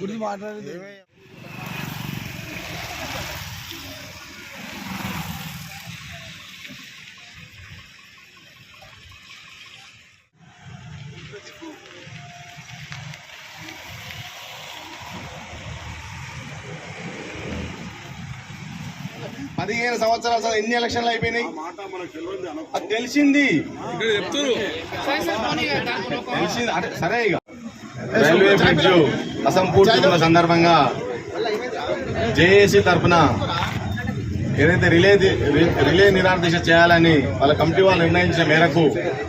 గురించి మాట్లాడేది పదిహేను సంవత్సరాలు అసలు ఎన్ని ఎలక్షన్లు అయిపోయినాయి? అది తెలిసింది. తెలిసింది. అంటే సరే ఇక. రైల్వే బ్రిడ్జ్ అసంపూర్తి సందర్భంగా జేఏసీ తరఫున ఏదైతే రిలే రిలే నిరాదీక్ష చేయాలని వాళ్ళ కమిటీ వాళ్ళు నిర్ణయించిన మేరకు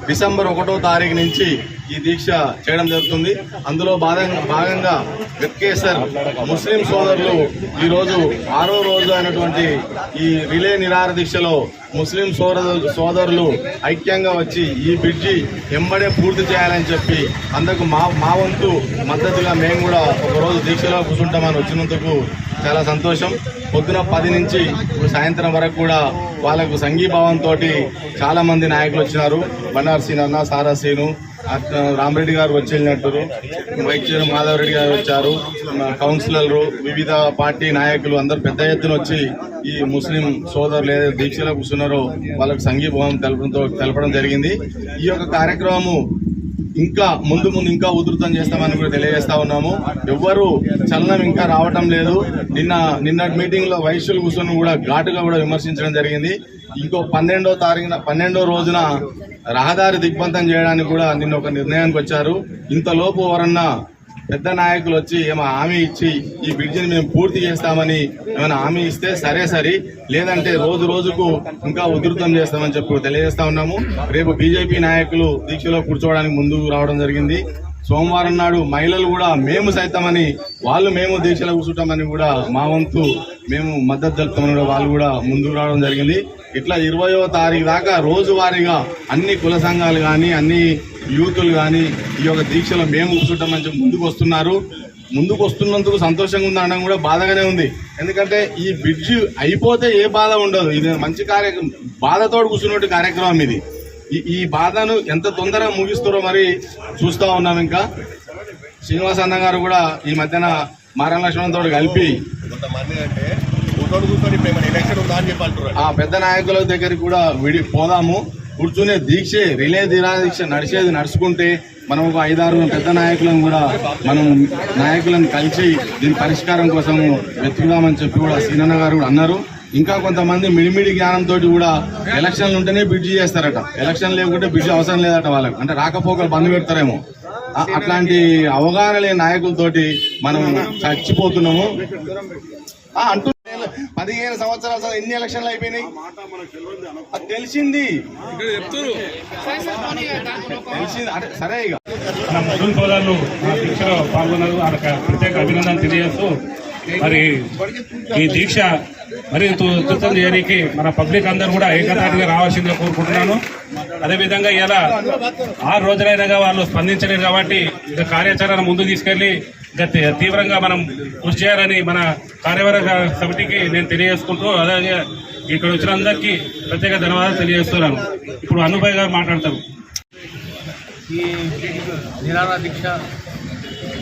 డిసెంబర్ ఒకటో తారీఖు నుంచి ఈ దీక్ష చేయడం జరుగుతుంది. అందులో భాగంగా భాగంగా వెక్కేసర్ ముస్లిం సోదరులు ఈరోజు ఆరో రోజు అయినటువంటి ఈ రిలే నిరార దీక్షలో ముస్లిం సోదరు సోదరులు ఐక్యంగా వచ్చి ఈ బ్రిడ్జి ఎంబడే పూర్తి చేయాలని చెప్పి అందుకు మా మా వంతు మద్దతుగా మేము కూడా ఒకరోజు దీక్షలో కూర్చుంటామని వచ్చినందుకు చాలా సంతోషం. పొద్దున పది నుంచి సాయంత్రం వరకు కూడా వాళ్ళకు సంఘీభావంతో చాలా మంది నాయకులు వచ్చినారు. బండారు సీన్ అన్న సారా సీను రామరెడ్డి గారు వచ్చినట్టు వైద్యులు మాధవరెడ్డి గారు వచ్చారు. కౌన్సిలర్లు వివిధ పార్టీ నాయకులు అందరు పెద్ద ఎత్తున వచ్చి ఈ ముస్లిం సోదరులు ఏదైతే దీక్షలో కూర్చున్నారో వాళ్ళకు సంఘీభావం తెలపడంతో తెలపడం జరిగింది. ఈ యొక్క కార్యక్రమము ఇంకా ముందు ముందు ఇంకా ఉధృతం చేస్తామని కూడా తెలియజేస్తా ఉన్నాము. ఎవ్వరు చలనం ఇంకా రావటం లేదు. నిన్న నిన్న మీటింగ్లో వైశ్యులు కూర్చొని కూడా ఘాటుగా కూడా విమర్శించడం జరిగింది. ఇంకో పన్నెండో తారీఖున పన్నెండో రోజున రహదారి దిగ్బంధం చేయడానికి కూడా నిన్న ఒక నిర్ణయానికి వచ్చారు. ఇంతలోపు ఎవరన్నా పెద్ద నాయకులు వచ్చి ఏమో హామీ ఇచ్చి ఈ బ్రిడ్జిని మేము పూర్తి చేస్తామని ఏమైనా హామీ ఇస్తే సరే సరి. లేదంటే రోజు రోజుకు ఇంకా ఉధృతం చేస్తామని చెప్పి తెలియజేస్తా ఉన్నాము. రేపు బీజేపీ నాయకులు దీక్షలో కూర్చోవడానికి ముందుకు రావడం జరిగింది. సోమవారం నాడు మహిళలు కూడా మేము సైతమని వాళ్ళు మేము దీక్షలో కూర్చుంటామని కూడా మా వంతు మేము మద్దతు తెలుపుతామని కూడా వాళ్ళు కూడా ముందుకు రావడం జరిగింది. ఇట్లా ఇరవయో తారీఖు దాకా రోజువారీగా అన్ని కుల సంఘాలు కానీ అన్ని యూతులు కానీ ఈ యొక్క దీక్షలో మేము కూర్చుంటామని చెప్పి ముందుకు వస్తున్నారు. ముందుకు వస్తున్నందుకు సంతోషంగా ఉంది అనడం కూడా బాధగానే ఉంది. ఎందుకంటే ఈ బ్రిడ్జ్ అయిపోతే ఏ బాధ ఉండదు. ఇది మంచి కార్యక్రమం బాధతోడు కూర్చున్నట్టు కార్యక్రమం ఇది. ఈ- బాధను ఎంత తొందరగా ముగిస్తారో మరి చూస్తా ఉన్నాం ఇంకా. శ్రీనివాస్ అన్న గారు కూడా ఈ మధ్యన మారణ లక్ష్మణ్ తోడు కలిపి కొంతమంది అంటే ఫోటోలు కూర్చొని ఇప్పుడు ఎలక్షన్ ఉందా అని చెప్పి అంటున్నారు. ఆ పెద్ద నాయకుల దగ్గరికి కూడా విడి పోదాము. కూర్చునే దీక్షే రిలే దిరా దీక్ష నడిచేది నడుచుకుంటే మనం ఒక ఐదారు పెద్ద నాయకులను కూడా మనం నాయకులను కలిసి దీని పరిష్కారం కోసం వెతుకుదామని చెప్పి కూడా సీనన్న గారు కూడా అన్నారు. ఇంకా కొంతమంది మిడిమిడి జ్ఞానంతో కూడా ఎలక్షన్లు ఉంటేనే బ్రిడ్జి చేస్తారట. ఎలక్షన్ లేకుంటే బ్రిడ్జి అవసరం లేదట వాళ్ళకి. అంటే రాకపోకలు బంద్ పెడతారేమో. అట్లాంటి అవగాహన లేని నాయకులతోటి మనం చచ్చిపోతున్నాము. అంటూ పదిహేను సంవత్సరాలు ఎన్ని ఎలక్షన్లు అయిపోయినాయి? అది తెలిసింది. సరే ఇక. ముస్లిం సోదరులు ఆ దీక్షలో పాల్గొన్నారు. వాళ్ళకి ప్రత్యేక అభినందన తెలియజేస్తూ మరి ఈ దీక్ష మరి ఉధృతం చేయడానికి మన పబ్లిక్ అందరూ కూడా ఏకతాటిగా రావాల్సిందిగా కోరుకుంటున్నాను. అదేవిధంగా ఇలా ఆరు రోజులైనగా వాళ్ళు స్పందించలేరు కాబట్టి ఇక కార్యాచరణ ముందు తీసుకెళ్ళి తీవ్రంగా మనం కృషి చేయాలని మన కార్యవర్గ సమితికి నేను తెలియజేసుకుంటూ అలాగే ఇక్కడ వచ్చిన అందరికీ ప్రత్యేక ధన్యవాదాలు తెలియజేస్తున్నాను. ఇప్పుడు అనుభవ్ గారు మాట్లాడతారు. ఈ నిరాహార దీక్ష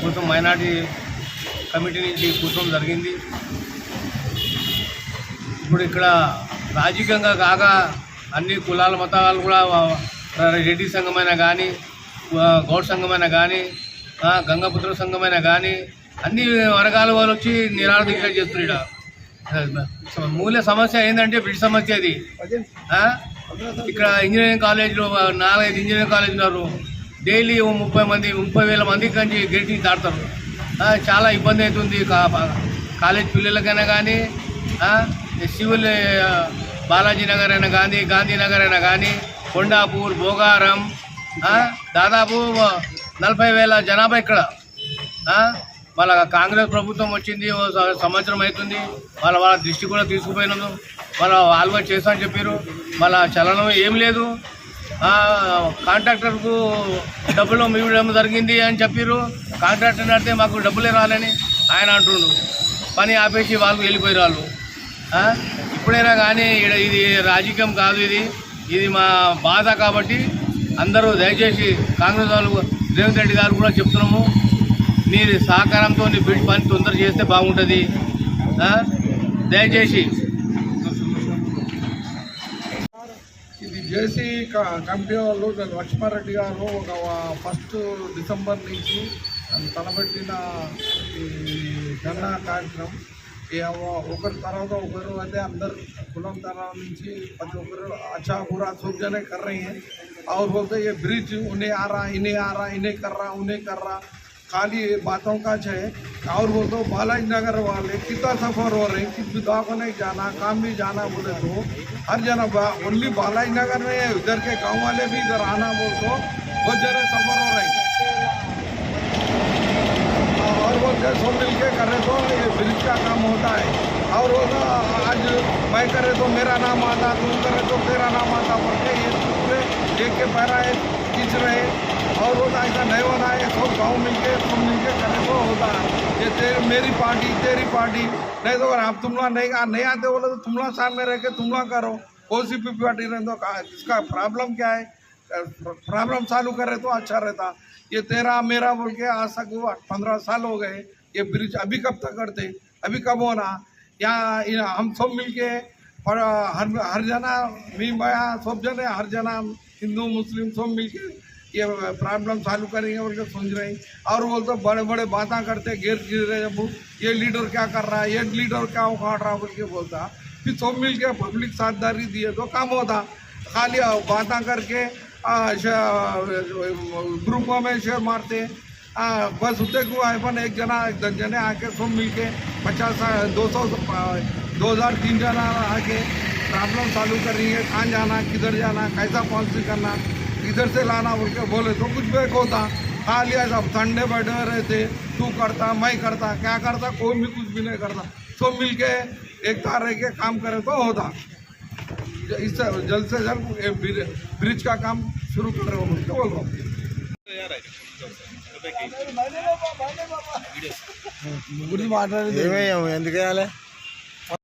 కోసం మైనార్టీ కమిటీ నుంచి కూర్చోవడం జరిగింది. ఇప్పుడు ఇక్కడ రాజకీయంగా కాక అన్ని కులాల మతాలు కూడా రెడ్డి సంఘమైనా కానీ గౌడ్ సంఘమైనా కానీ గంగాపుత్ర సంఘమైన కానీ అన్ని వర్గాల వాళ్ళు వచ్చి నిరాహార దీక్ష చేస్తున్నారు ఈడ. మూల సమస్య ఏంటంటే బ్రిడ్జ్ సమస్య ఇది ఇక్కడ ఇంజనీరింగ్ కాలేజీలో నాలుగైదు ఇంజనీరింగ్ కాలేజ్ ఉన్నారు. డైలీ ముప్పై మంది ముప్పై వేల మంది కంచి గేట్ దాడతారు చాలా ఇబ్బంది అవుతుంది కాలేజ్ పిల్లలకైనా కానీ సివిల్ బాలాజీ నగర్ అయినా కానీ గాంధీనగర్ అయినా కానీ కొండాపూర్ భోగారం దాదాపు నలభై వేల జనాభా ఇక్కడ. వాళ్ళ కాంగ్రెస్ ప్రభుత్వం వచ్చింది సంవత్సరం అవుతుంది. వాళ్ళ వాళ్ళ దృష్టి కూడా తీసుకుపోయినాను వాళ్ళ ఆల్వా చేస్తా అని చెప్పారు వాళ్ళ చలనం ఏం లేదు. కాంట్రాక్టర్కు డబ్బులు ఇవ్వడం జరిగింది అని చెప్పారు కాంట్రాక్టర్ నడితే మాకు డబ్బులే రాలని ఆయన అంటుండు. పని ఆపేసి వాళ్ళు వెళ్ళిపోయారు వాళ్ళు. ఇప్పుడైనా కానీ ఈడ ఇది రాజకీయం కాదు ఇది. ఇది మా బాధ కాబట్టి అందరూ దయచేసి కాంగ్రెస్ వాళ్ళు రేవంత్ రెడ్డి గారు కూడా చెప్తున్నాము. నీ సహకారంతో నీ బిల్డ్ పని తొందర చేస్తే బాగుంటుంది. దయచేసి. ఇది జేసీ కంపెనీ వాళ్ళు లక్ష్మారెడ్డి గారు ఒక ఫస్ట్ డిసెంబర్ నుంచి తలబెట్టిన ఈ కార్యక్రమం. ఒకరి తర్వాత ఒకరు అయితే అందరు కులం తరాల నుంచి ప్రతి ఒక్కరు అచ్చా కూడా సూర్యనే కర్రయ్యే. और बोलते ये ब्रिज उन्हें आ रहा, इन्हें आ रहा, इन्हें कर रहा, उन्हें कर रहा। खाली बातों का है, और बोलते हो बालाजी नगर वाले कितना सफ़र हो रहे किस दवाखाने जाना, काम भी जाना बोले तो हर जना ओनली बालाजी नगर में है, उधर के गाँव वाले भी इधर आना बोल तो बहुत जरा सफ़र हो रहे और वो सब मिल के करे तो ये ब्रिज का काम होता है। और आज मैं करे तो मेरा नाम आता तुम करे तो तेरा नाम आता। बोल के ये एक के पैरा है, खींच रहे और वो ऐसा नहीं होना है, सब गाँव मिल के सब मिल के करे तो होता है। ये तेरी मेरी पार्टी, तेरी पार्टी। नहीं तो अगर आप तुम लोग नहीं नहीं आते बोले तो तुम लोग सामने रह के तुम लोग करो। ओ सी पी पार्टी रहे तो इसका प्रॉब्लम क्या है? प्रॉब्लम चालू करे तो अच्छा रहता। ये तेरा, मेरा बोल के आज तक पंद्रह साल हो गए। ये ब्रिज अभी कब तक करते अभी कब होना? यहाँ, हम सब मिलके और हर हर जना मी माया सब जने हर जना हिंदू मुस्लिम सब मिलके ये प्रॉब्लम चालू करेंगे बोल के सोच रहे हैं। और बोलते बड़े बड़े बातें करते गिर गिर रहे जब ये लीडर क्या कर रहा है ये लीडर क्या उखाड़ रहा बोल के बोलता। फिर सब मिल के पब्लिक साझेदारी दिए तो काम होता। खाली बातें करके ग्रुपों में शेयर मारते। आ, बस उतने को पण एक जना एक दस जने आके सब मिल के पचास दो सौ दो हजार तीन जना आके प्रॉब्लम चालू कर रही है कहाँ जाना किधर जाना कैसा पॉलिसी करना इधर से लाना बोल के बोले तो कुछ भी होता खाली ऐसा ठंडे बैठे रहते तू करता मैं करता क्या करता कोई भी कुछ भी नहीं करता सब मिलके एकता रह के काम करे तो होता इससे जल्द से जल्द ये ब्रि- ब्रिज का काम शुरू कर रहे हो बोल के बोल रहा हूँ ముగ్గురు మాట్లాడేది ఎందుకు వేయాలి